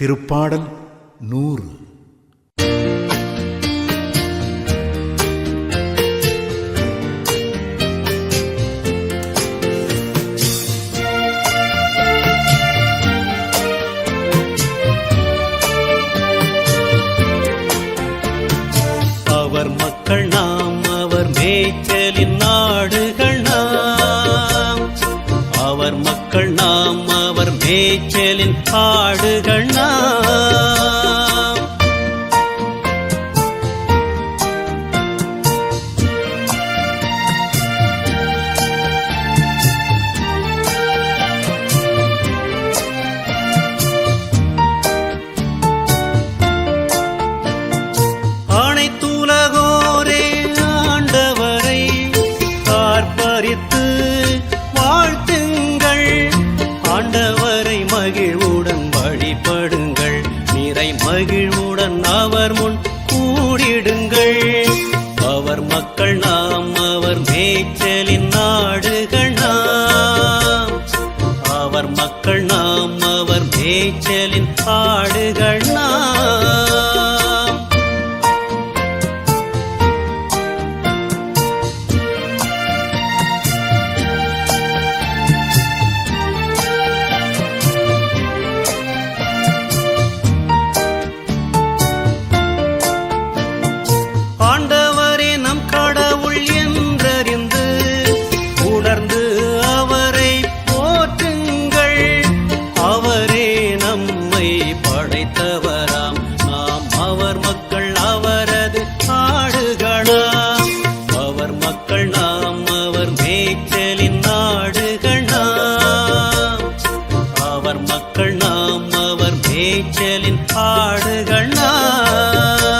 திருப்பாடல் நூறு. அவர் மக்கள் நாம் அவர் மேய்ச்ச அவர் மக்கள் நாம் அவர் மேய்ச்சலின் ஆடுகள் நாம். அனைத்துலகோரே ஆண்டவரை மகிழ்வுடன் அவர் முன் கூடிடுங்கள். அவர் மக்கள் நாம் அவர் மேய்ச்சலின் நாடுகள் நாம். அவர் மக்கள் நாம் அவர் மேய்ச்சலின் ஆடுகள் நாம். படைத்தவராம் நாம் அவர் மக்கள் அவரது ஆடுகளாம் அவர் மக்கள் நாம் அவர் மேய்ச்சலின் நாடுகள்? நாம் அவர் மக்கள் நாம் அவர் மேய்ச்சலின் ஆடுகள்? நாம்